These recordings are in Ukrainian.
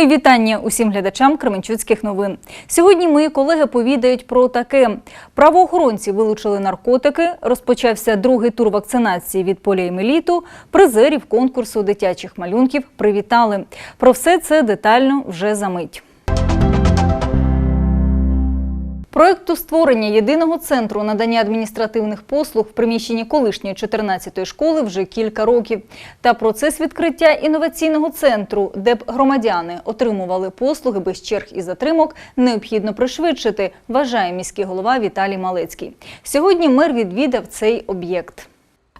Мої вітання усім глядачам Кременчуцьких новин. Сьогодні мої колеги повідають про таке: правоохоронці вилучили наркотики. Розпочався другий тур вакцинації від поліемеліту. Призерів конкурсу дитячих малюнків привітали. Про все це детально вже за мить. Проекту створення єдиного центру надання адміністративних послуг в приміщенні колишньої 14-ї школи вже кілька років. Та процес відкриття інноваційного центру, де б громадяни отримували послуги без черг і затримок, необхідно пришвидшити, вважає міський голова Віталій Малецький. Сьогодні мер відвідав цей об'єкт.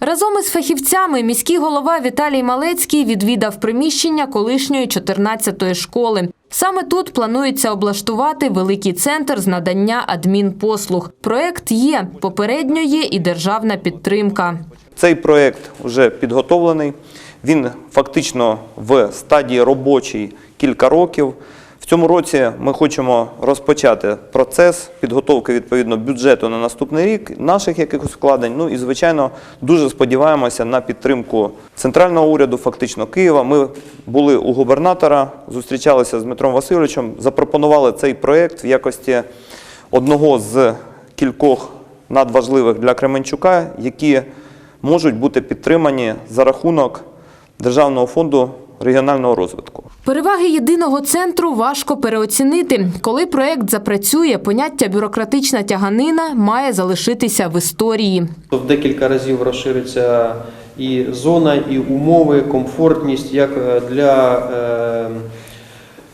Разом із фахівцями міський голова Віталій Малецький відвідав приміщення колишньої 14-ї школи. Саме тут планується облаштувати великий центр з надання адмінпослуг. Проект є, попередньо є і державна підтримка. Цей проєкт вже підготовлений. Він фактично в стадії робочій кілька років. В цьому році ми хочемо розпочати процес підготовки відповідно бюджету на наступний рік, наших якихось вкладень. Ну і звичайно, дуже сподіваємося на підтримку центрального уряду, фактично Києва. Ми були у губернатора, зустрічалися з Дмитром Васильовичем, запропонували цей проєкт в якості одного з кількох надважливих для Кременчука, які можуть бути підтримані за рахунок Державного фонду регіонального розвитку. Переваги єдиного центру важко переоцінити. Коли проект запрацює, поняття бюрократична тяганина має залишитися в історії. В декілька разів розшириться і зона, і умови, комфортність як е, для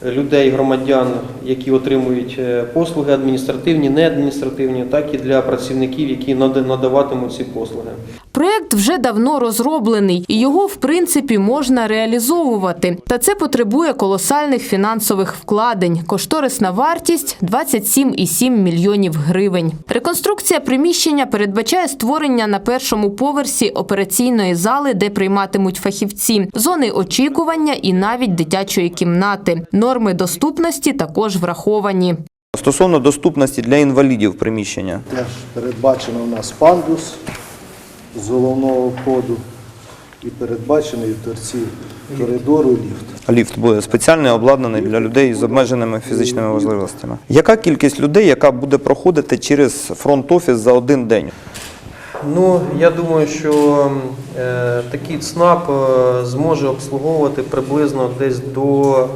е, людей, громадян, які отримують е, послуги адміністративні, неадміністративні, так і для працівників, які надаватимуть ці послуги. Проект вже давно розроблений, і його, в принципі, можна реалізовувати. Та це потребує колосальних фінансових вкладень. Кошторисна вартість 27,7 мільйонів гривень. Реконструкція приміщення передбачає створення на першому поверсі операційної зали, де прийматимуть фахівці, зони очікування і навіть дитячої кімнати. Норми доступності також враховані. Стосовно доступності для інвалідів приміщення. Теж передбачено у нас пандус з головного входу і передбачений в торці коридору ліфт. Ліфт буде спеціальний обладнаний для людей з обмеженими фізичними можливостями. Яка кількість людей, яка буде проходити через фронт-офіс за один день? Ну, я думаю, що е, такий ЦНАП е, зможе обслуговувати приблизно десь до м,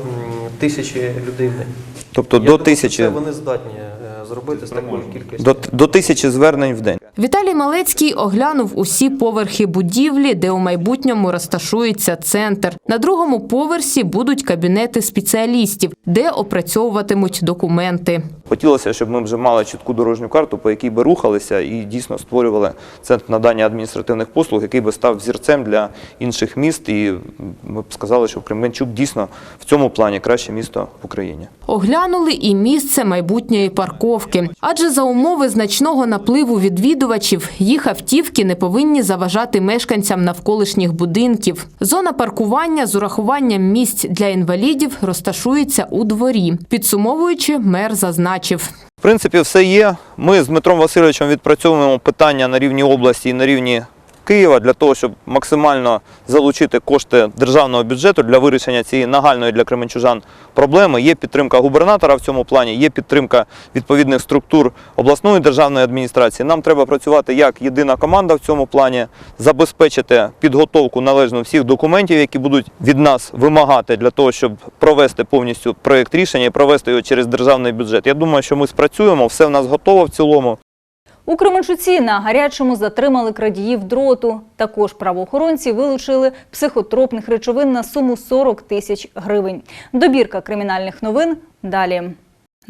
тисячі людей в день. Тобто Я до думаю, тисячі, Це вони здатні е, зробити з такою кількістю. до, до тисячі звернень в день. Віталій Малецький оглянув усі поверхи будівлі, де у майбутньому розташується центр. На другому поверсі будуть кабінети спеціалістів, де опрацьовуватимуть документи. Хотілося, щоб ми вже мали чітку дорожню карту, по якій би рухалися і дійсно створювали центр надання адміністративних послуг, який би став зірцем для інших міст. І ми б сказали, що Кременчук дійсно в цьому плані краще місто в Україні. Оглянули і місце майбутньої парковки. Адже за умови значного напливу відвідувачів їх автівки не повинні заважати мешканцям навколишніх будинків. Зона паркування з урахуванням місць для інвалідів розташується у дворі. Підсумовуючи, мер зазначив. В принципі, все є. Ми з Дмитром Васильовичем відпрацьовуємо питання на рівні області і на рівні Києва для того, щоб максимально залучити кошти державного бюджету для вирішення цієї нагальної для кременчужан проблеми. Є підтримка губернатора в цьому плані, є підтримка відповідних структур обласної державної адміністрації. Нам треба працювати як єдина команда в цьому плані, забезпечити підготовку належно всіх документів, які будуть від нас вимагати для того, щоб провести повністю проєкт рішення і провести його через державний бюджет. Я думаю, що ми спрацюємо, все в нас готово в цілому. У Кременчуці на гарячому затримали крадіїв дроту. Також правоохоронці вилучили психотропних речовин на суму 40 тисяч гривень. Добірка кримінальних новин далі.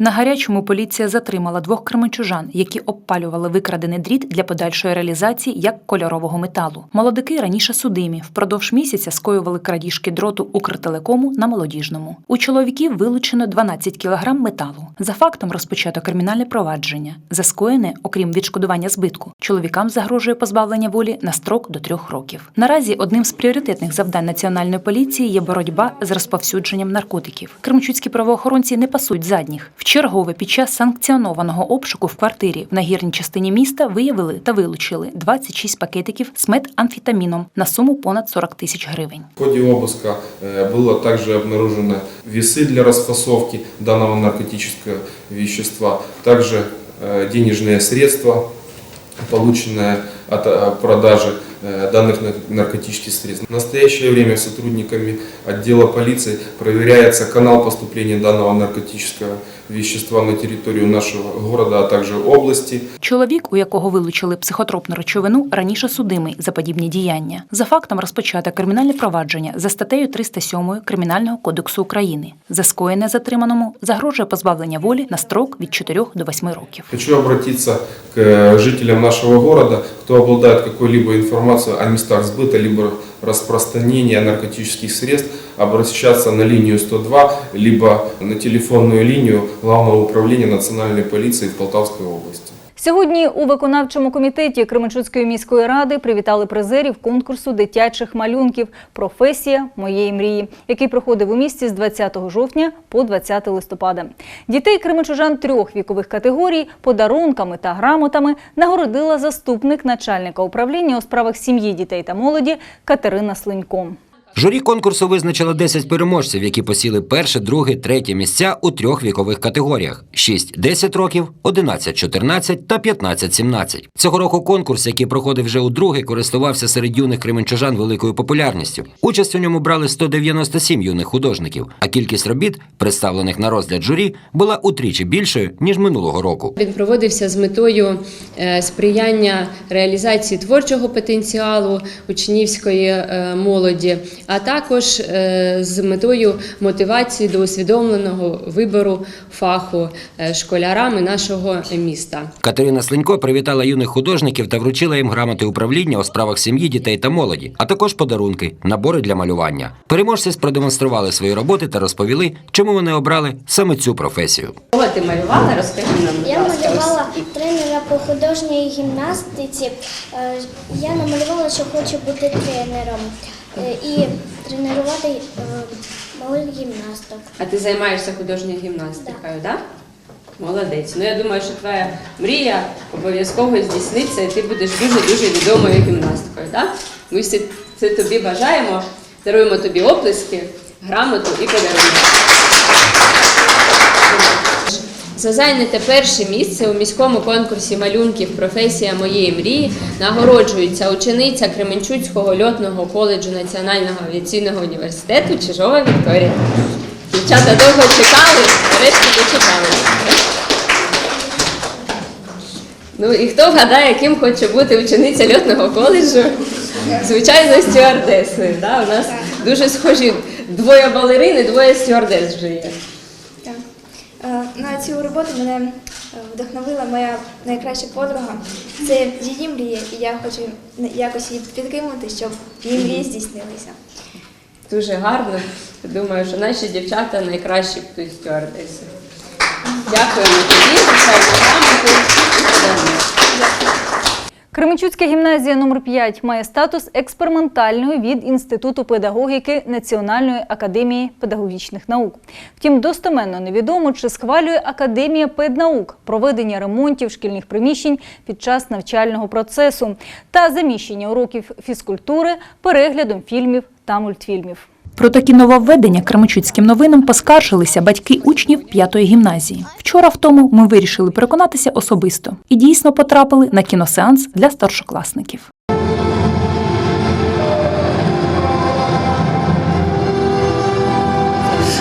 На гарячому поліція затримала двох кременчужан, які обпалювали викрадений дріт для подальшої реалізації як кольорового металу. Молодики раніше судимі. Впродовж місяця скоювали крадіжки дроту Укртелекому на молодіжному. У чоловіків вилучено 12 кілограм металу. За фактом розпочато кримінальне провадження. За скоєне, окрім відшкодування збитку, чоловікам загрожує позбавлення волі на строк до трьох років. Наразі одним з пріоритетних завдань національної поліції є боротьба з розповсюдженням наркотиків. Кремчуцькі правоохоронці не пасуть задніх. Вчергове під час санкціонованого обшуку в квартирі в нагірній частині міста виявили та вилучили 26 пакетиків з метамфетаміном на суму понад 40 тисяч гривень. В ходе обыска э, было также обнаружено весы для расфасовки данного наркотического вещества, также э, денежные средства, полученные от э, продажи э, данных нар- наркотических средств. В настоящее время сотрудниками отдела полиции проверяется канал поступления данного наркотического вещества на территорию нашего города, а также области. Чоловік, у якого вилучили психотропну речовину, раніше судимий за подібні діяння. За фактом розпочато кримінальне провадження за статтею 307 Кримінального кодексу України. За скоєне затриманому загрожує позбавлення волі на строк від 4 до 8 років. Хочу обратиться к э, жителям нашего города, кто обладает какой-либо информацией о местах сбыта либо распространения наркотических средств, обращаться на линию 102, либо на телефонную линию Главного управления национальной полиции в Полтавской области. Сьогодні у виконавчому комітеті Кременчуцької міської ради привітали призерів конкурсу дитячих малюнків Професія моєї мрії, який проходив у місті з 20 жовтня по 20 листопада. Дітей кременчужан трьох вікових категорій подарунками та грамотами нагородила заступник начальника управління у справах сім'ї, дітей та молоді Катерина Слинько. Журі конкурсу визначило 10 переможців, які посіли перше, друге, третє місця у трьох вікових категоріях: 6-10 років, 11-14 та 15-17. Цього року конкурс, який проходив вже удруге, користувався серед юних кременчужан великою популярністю. Участь у ньому брали 197 юних художників, а кількість робіт, представлених на розгляд журі, була утричі більшою ніж минулого року. Він проводився з метою е, сприяння реалізації творчого потенціалу учнівської е, молоді, а також е, з метою мотивації до усвідомленого вибору фаху е, школярами нашого міста. Катерина Слинько привітала юних художників та вручила їм грамоти управління у справах сім'ї, дітей та молоді, а також подарунки, набори для малювання. Переможці продемонстрували свої роботи та розповіли, чому вони обрали саме цю професію. Кого ти малювала? Розкажи нам. Я малювала тренера по художньої гімнастиці. Е, Я намалювала, що хочу бути тренером і тренувати е, малих гімнасток. А ти займаєшся художньою гімнастикою, так? Молодець. Ну я думаю, що твоя мрія обов'язково здійсниться, і ти будеш дуже-дуже відомою гімнасткою, так? Ми всі це тобі бажаємо. Даруємо тобі оплески, грамоту і подарунок. За зайняте перше місце у міському конкурсі малюнків Професія моєї мрії нагороджується учениця Кременчуцького льотного коледжу Національного авіаційного університету Чижова Вікторія. Дівчата довго чекали, нарешті дочекалися. Ну і хто вгадає, яким хоче бути учениця льотного коледжу? Звичайно, стюардесою. Да? У нас дуже схожі двоє балерини, двоє стюардес вже є. На цю роботу мене е, вдохновила моя найкраща подруга. Це її мрія, і я хочу якось її підкинути, щоб її мрії здійснилися. Дуже гарно. Думаю, що наші дівчата найкращі стюардеси. Дякуємо тобі, за. Кременчуцька гімназія номер 5 має статус експериментальної від Інституту педагогіки Національної академії педагогічних наук. Втім, достеменно невідомо, чи схвалює Академія педнаук проведення ремонтів шкільних приміщень під час навчального процесу та заміщення уроків фізкультури переглядом фільмів та мультфільмів. Про такі нововведення Кремичуцьким новинам поскаржилися батьки учнів п'ятої гімназії. Вчора в тому ми вирішили переконатися особисто і дійсно потрапили на кіносеанс для старшокласників.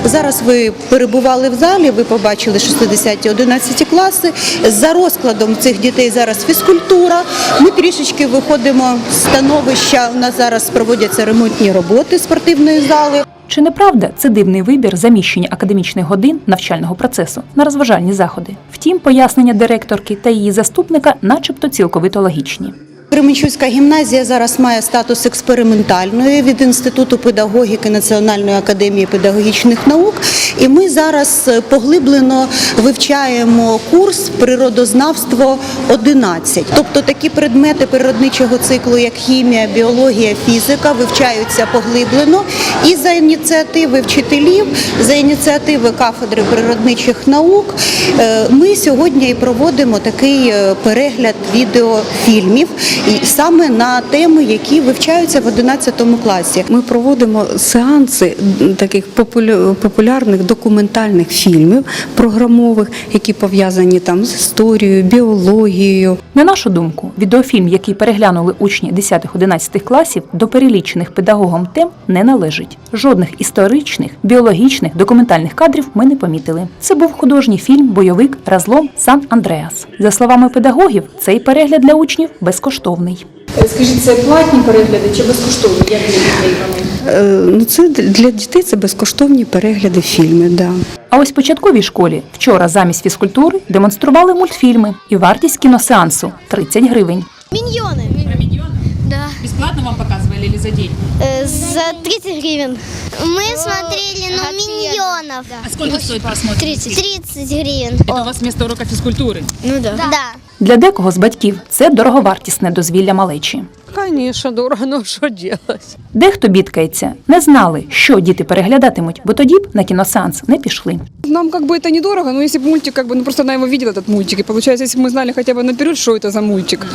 Зараз ви перебували в залі, ви побачили 60-11 класи. За розкладом цих дітей зараз фізкультура. Ми трішечки виходимо з становища. У нас зараз проводяться ремонтні роботи спортивної зали. Чи не правда це дивний вибір заміщення академічних годин навчального процесу на розважальні заходи? Втім, пояснення директорки та її заступника, начебто, цілковито логічні. Кременчуцька гімназія зараз має статус експериментальної від Інституту педагогіки Національної академії педагогічних наук. І ми зараз е, поглиблено вивчаємо курс природознавство 11. Тобто такі предмети природничого циклу, як хімія, біологія, фізика, вивчаються поглиблено. І за ініціативи вчителів, за ініціативи кафедри природничих наук, е, ми сьогодні і проводимо такий е, перегляд відеофільмів і саме на теми, які вивчаються в 11 класі. Ми проводимо сеанси таких популярних документальних фільмів програмових, які пов'язані там з історією, біологією. На нашу думку, відеофільм, який переглянули учні 10-11 класів, до перелічених педагогом тем не належить. Жодних історичних, біологічних, документальних кадрів ми не помітили. Це був художній фільм Бойовик Разлом Сан Андреас. За словами педагогів, цей перегляд для учнів безкоштовний Скажіть, це платні перегляди чи безкоштовні? Як для дітей вони? Е, Ну, це для дітей це безкоштовні перегляди фільмів. Да. А ось в початковій школі вчора замість фізкультури демонстрували мультфільми і вартість кіносеансу 30 гривень. Міньйони. Да. Бесплатно вам показывали или за день? Э, За 30 гривен. Мы смотрели, ну, миньонов. А сколько стоит просмотр? 30. 30 гривен. Это у вас вместо урока физкультуры? Ну да. Да. Для декого з батьків це дороговартісне дозвілля малечі. Конечно, дорого, ну что делать? Дехто бідкається, не знали, що діти переглядатимуть, бо тоді б на кіносеанс не пішли. Нам как бы это недорого, но если бы мультик, как бы, ну просто она его видела, этот мультик. И получается, если бы мы знали хотя бы наперед, что это за мультик.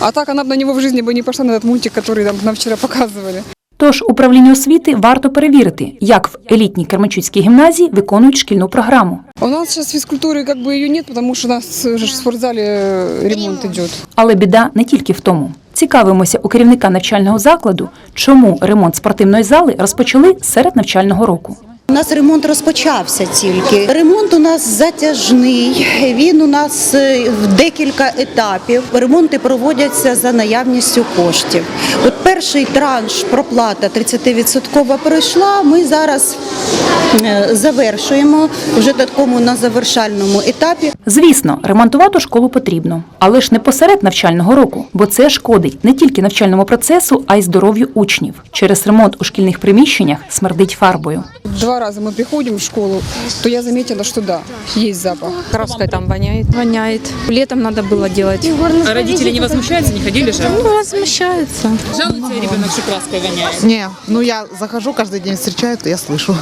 А так она бы на него в жизни бы не пошла на этот мультик, который там, нам вчера показывали. Тож управлінню освіти варто перевірити, як в елітній Кермачуцькій гімназії виконують шкільну програму. А У нас сейчас физкультуры как бы ее нет, потому что у нас уже в спортзале э, ремонт идет. Але біда не тільки в тому. Цікавимося у керівника навчального закладу, чому ремонт спортивної зали розпочали серед навчального року. У нас ремонт розпочався тільки. Ремонт у нас затяжний. Він у нас е, в декілька етапів. Ремонти проводяться за наявністю коштів. От перший транш проплата 30% пройшла. Ми зараз е, завершуємо вже такому на завершальному етапі. Звісно, ремонтувати школу потрібно, але ж не посеред навчального року, бо це шкодить не тільки навчальному процесу, а й здоров'ю учнів. Через ремонт у шкільних приміщеннях смердить фарбою. Два раза мы приходим в школу, то я заметила, что да, есть запах. Краской там воняет. Воняет. Летом надо было делать. А родители не возмущаются, не ходили же? Ну, возмущаются. Жалуется ребенок, что краской воняет. Не, ну я захожу каждый день, встречаю, то я слышу.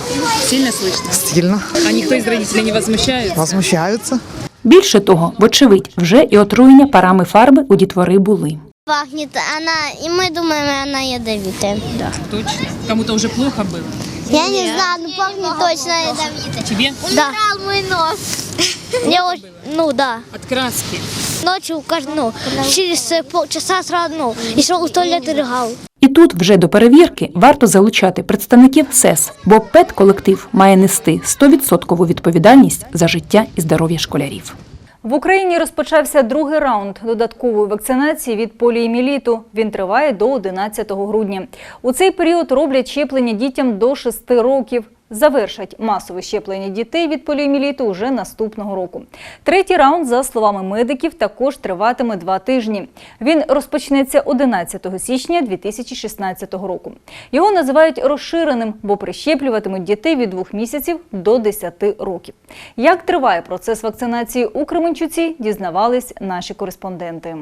Сильно слышно? Сильно. А никто из родителей не возмущается? Возмущаются. Більше того, вочевидь, вже і отруєння парами фарби у дітвори були. Пахнет она, и мы думаем, она ядовитая. Да. Точно. Кому-то уже плохо было? Я не знаю, но пахнет точно ядовитой. Тебе? Да. мой нос. Мне очень, ну да. От краски. Ночью, ну, через э, полчаса сразу, ну, и шел туалет и рыгал. І тут вже до перевірки варто залучати представників СЕС, бо ПЕТ-колектив має нести 100% відповідальність за життя і здоров'я школярів. В Україні розпочався другий раунд додаткової вакцинації від поліеміліту. Він триває до 11 грудня. У цей період роблять щеплення дітям до 6 років. Завершать масове щеплення дітей від поліоміліту уже наступного року. Третій раунд, за словами медиків, також триватиме два тижні. Він розпочнеться 11 січня 2016 року. Його називають розширеним, бо прищеплюватимуть дітей від двох місяців до 10 років. Як триває процес вакцинації у Кременчуці, дізнавались наші кореспонденти.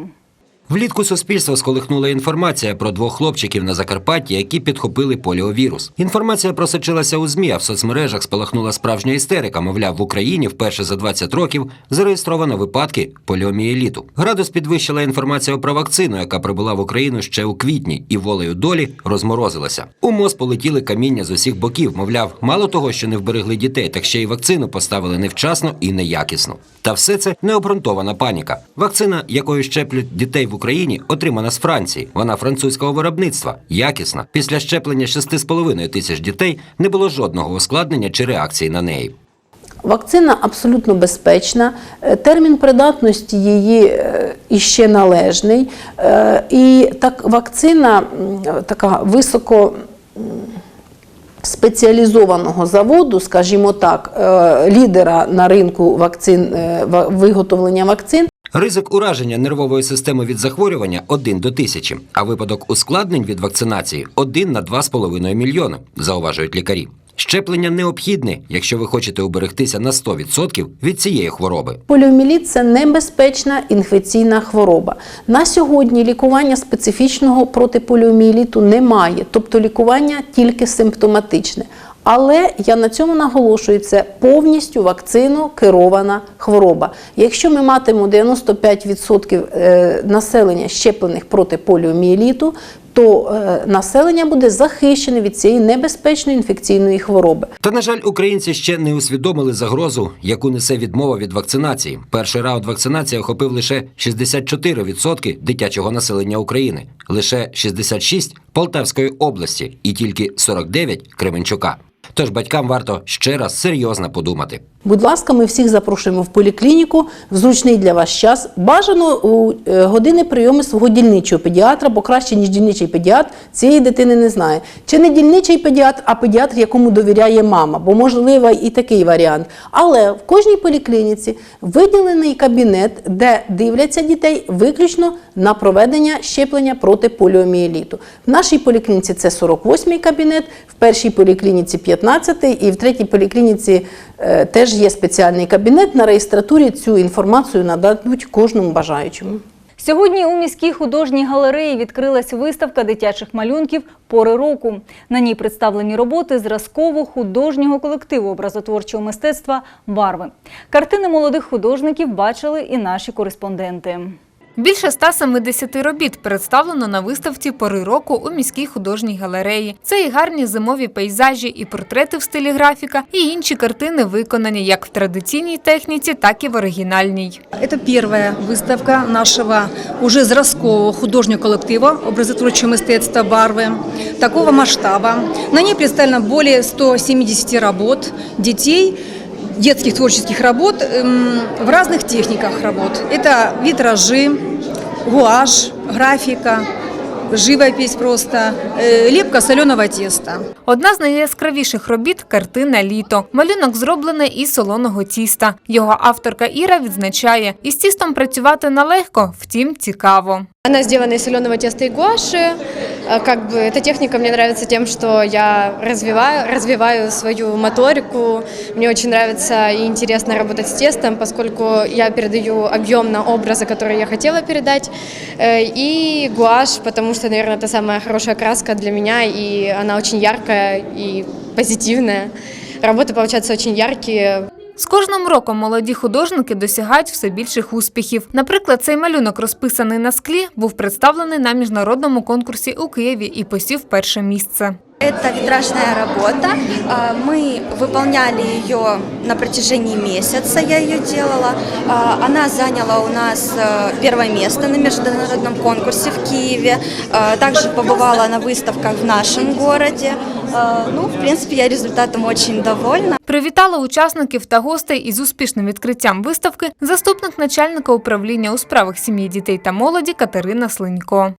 Влітку суспільство сколихнула інформація про двох хлопчиків на Закарпатті, які підхопили поліовірус. Інформація просочилася у ЗМІ, а в соцмережах спалахнула справжня істерика. Мовляв, в Україні вперше за 20 років зареєстровано випадки поліомієліту. Градус підвищила інформація про вакцину, яка прибула в Україну ще у квітні, і волею долі розморозилася. У МОЗ полетіли каміння з усіх боків. Мовляв, мало того, що не вберегли дітей, так ще й вакцину поставили невчасно і неякісно. Та все це необґрунтована паніка. Вакцина, якою щеплять дітей в Україні, отримана з Франції. Вона французького виробництва, якісна. Після щеплення 6,5 тисяч дітей не було жодного ускладнення чи реакції на неї. Вакцина абсолютно безпечна, Е, термін придатності її е, іще належний. Е, І так вакцина така високо спеціалізованого заводу, скажімо так, лідера на ринку вакцин, виготовлення вакцин, Ризик ураження нервової системи від захворювання 1 до 1000, а випадок ускладнень від вакцинації 1 на 2,5 мільйони, зауважують лікарі. Щеплення необхідне, якщо ви хочете уберегтися на 100% від цієї хвороби. Поліоміеліт – це небезпечна інфекційна хвороба. На сьогодні лікування специфічного проти поліоміеліту немає, тобто лікування тільки симптоматичне. Але я на цьому наголошую, це повністю вакцину керована хвороба. Якщо ми матимемо 95% е, населення щеплених проти поліоміеліту, то е, населення буде захищене від цієї небезпечної інфекційної хвороби. Та, на жаль, українці ще не усвідомили загрозу, яку несе відмова від вакцинації. Перший раунд вакцинації охопив лише 64% дитячого населення України, лише 66% Полтавської області і тільки 49% Кременчука. Тож батькам варто ще раз серйозно подумати. Будь ласка, ми всіх запрошуємо в поліклініку в зручний для вас час. Бажано у е, години прийому свого дільничого педіатра, бо краще, ніж дільничий педіатр, цієї дитини не знає. Чи не дільничий педіатр, а педіатр, якому довіряє мама, бо можливо і такий варіант. Але в кожній поліклініці виділений кабінет, де дивляться дітей виключно на проведення щеплення проти поліомієліту. В нашій поліклініці це 48-й кабінет, в першій поліклініці 15-й і в третій поліклініці е, теж є спеціальний кабінет. На реєстратурі цю інформацію нададуть кожному бажаючому. Сьогодні у міській художній галереї відкрилась виставка дитячих малюнків пори року. На ній представлені роботи зразково-художнього колективу образотворчого мистецтва Барви. Картини молодих художників бачили і наші кореспонденти. Більше 170 робіт представлено на виставці пори року у міській художній галереї. Це і гарні зимові пейзажі, і портрети в стилі графіка, і інші картини виконані як в традиційній техніці, так і в оригінальній. Это первая выставка нашего уже зразкового художнього коллектива образотворчого мистецтва «Барвы» такого масштаба. На ней представлено более 170 работ детей, детских творческих работ эм, в разных техниках работ. Это витражи, гуашь, графика, живопись просто, э, лепка соленого теста. Одна з найяскравіших робіт картина Літо. Малюнок зроблений із солоного тіста. Його авторка Іра відзначає, із тістом працювати нелегко, втім цікаво. Она сделана из соленого теста и гуаши. Э, Как бы эта техника мне нравится тем, что я развиваю, развиваю свою моторику. Мне очень нравится и интересно работать с тестом, поскольку я передаю объемно образы, которые я хотела передать. Э, И гуашь, потому что, наверное, это самая хорошая краска для меня, и она очень яркая и позитивная. Работы получаются очень яркие, З кожним роком молоді художники досягають все більших успіхів. Наприклад, цей малюнок, розписаний на склі, був представлений на міжнародному конкурсі у Києві і посів перше місце. Это витражная работа. А, Мы выполняли ее на протяжении месяца, я ее делала. А, Она заняла у нас э, первое место на международном конкурсе в Киеве. А, Также побывала на выставках в нашем городе. А, Ну, в принципе, я результатом очень довольна. Привітала учасників та гостей із успішним відкриттям виставки заступник начальника управління у справах сім'ї, дітей та молоді Катерина Слинько.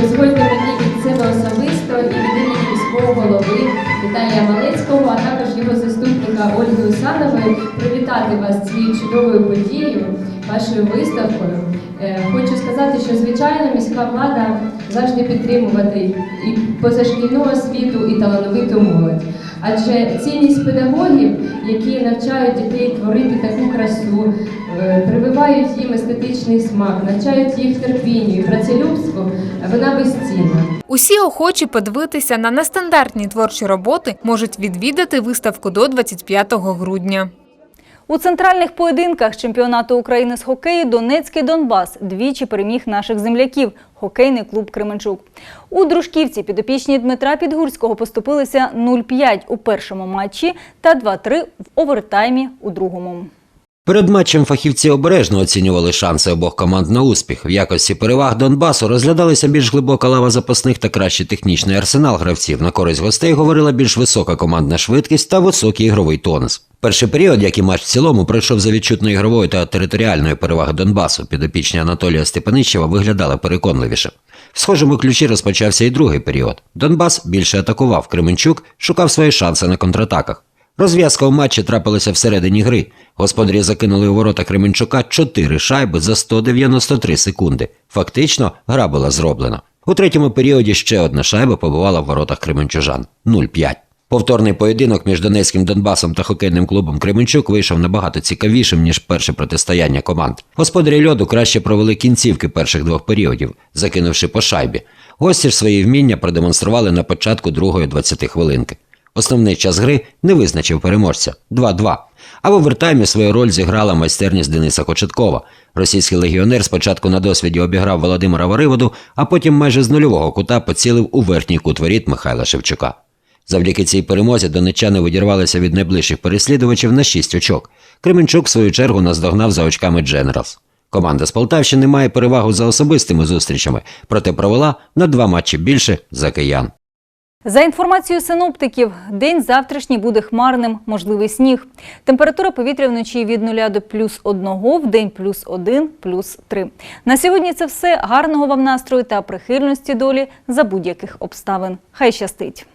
Дозвольте мені від себе особисто і від імені міського голови Віталія Малецького, а також його заступника Ольги Усанової привітати вас цією чудовою подією, вашою виставкою. Е, Хочу сказати, що звичайно міська влада завжди підтримувати і позашкільну освіту, і талановиту молодь. Адже цінність педагогів, які навчають дітей творити таку красу, е, прививають їм естетичний смак, навчають їх терпінню і працелюбству, вона безцінна. Усі охочі подивитися на нестандартні творчі роботи можуть відвідати виставку до 25 грудня. У центральних поєдинках чемпіонату України з хокею Донецький Донбас двічі переміг наших земляків хокейний клуб Кременчук. У Дружківці підопічні Дмитра Підгурського поступилися 0-5 у першому матчі та 2-3 в овертаймі у другому. Перед матчем фахівці обережно оцінювали шанси обох команд на успіх. В якості переваг Донбасу розглядалися більш глибока лава запасних та кращий технічний арсенал гравців. На користь гостей говорила більш висока командна швидкість та високий ігровий тонус. Перший період, як і матч в цілому, пройшов за відчутної ігрової та територіальної переваги Донбасу. Підопічні Анатолія Степаничева виглядали переконливіше. В схожому ключі розпочався і другий період. Донбас більше атакував. Кременчук шукав свої шанси на контратаках. Розв'язка у матчі трапилася всередині гри. Господарі закинули у ворота Кременчука 4 шайби за 193 секунди. Фактично, гра була зроблена. У третьому періоді ще одна шайба побувала в воротах Кременчужан 0-5. Повторний поєдинок між Донецьким Донбасом та хокейним клубом Кременчук вийшов набагато цікавішим, ніж перше протистояння команд. Господарі льоду краще провели кінцівки перших двох періодів, закинувши по шайбі. Гості ж свої вміння продемонстрували на початку другої 20 хвилинки. Основний час гри не визначив переможця 2-2. А в овертаймі свою роль зіграла майстерність Дениса Кочеткова. Російський легіонер спочатку на досвіді обіграв Володимира Вариводу, а потім майже з нульового кута поцілив у верхній кут воріт Михайла Шевчука. Завдяки цій перемозі донеччани видірвалися від найближчих переслідувачів на 6 очок. Кременчук, в свою чергу, наздогнав за очками Дженералс. Команда з Полтавщини має перевагу за особистими зустрічами, проте провела на два матчі більше за киян. За інформацією синоптиків, день завтрашній буде хмарним, можливий сніг. Температура повітря вночі від 0 до плюс 1, в день плюс 1, плюс 3. На сьогодні це все. Гарного вам настрою та прихильності долі за будь-яких обставин. Хай щастить!